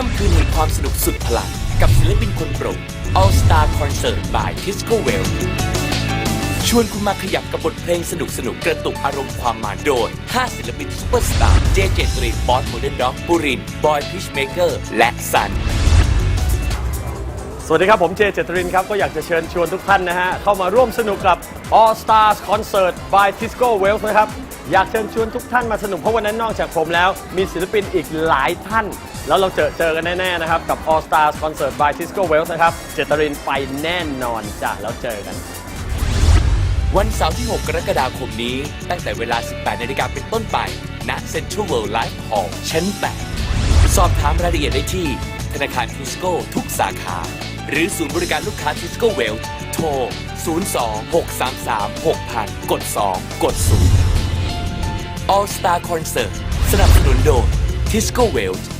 ค่ำคืนแห่งความสนุกสุดพลัง กับศิลปินคนโปรด All Star Concert by Disco Well ชวนคุณมาขยับกับบทเพลงสนุกสนุกกระตุกอารมณ์ความมันโดย 5 ศิลปินซุปเปอร์สตาร์ เจเจตรีบอสโมเดิร์นด็อกปุริน บอยพิชเมเกอร์ และซัน สวัสดีครับ ผมเจเจตรินครับ ก็อยากจะเชิญชวนทุกท่านนะฮะ เข้ามาร่วมสนุกกับ All Stars Concert by Tisco Wells นะครับ อยากเชิญชวนทุกท่านมาสนุกเพราะวันนั้นนอกจากผมแล้ว มีศิลปินอีกหลายท่าน แล้วเราเจอเจอกันแน่ๆนะครับ กับ All Stars Concert by Tisco Wells นะครับ เจตรินไปแน่นอนจ้ะแล้วเจอกัน วันเสาร์ที่ 6 กรกฎาคมนี้ ตั้งแต่เวลา 18นาฬิกาเป็นต้นไป ณ Central World Life Hall ชั้น 8 สอบถามรายละเอียดได้ที่ ธนาคารทิสโก้ทุกสาขา หรือศูนย์บริการลูกค้าทิสโก้เวลโทร 02-633-6000 กด 2 กด 0 All Star Concert สนับสนุนโดย Tisco w e l l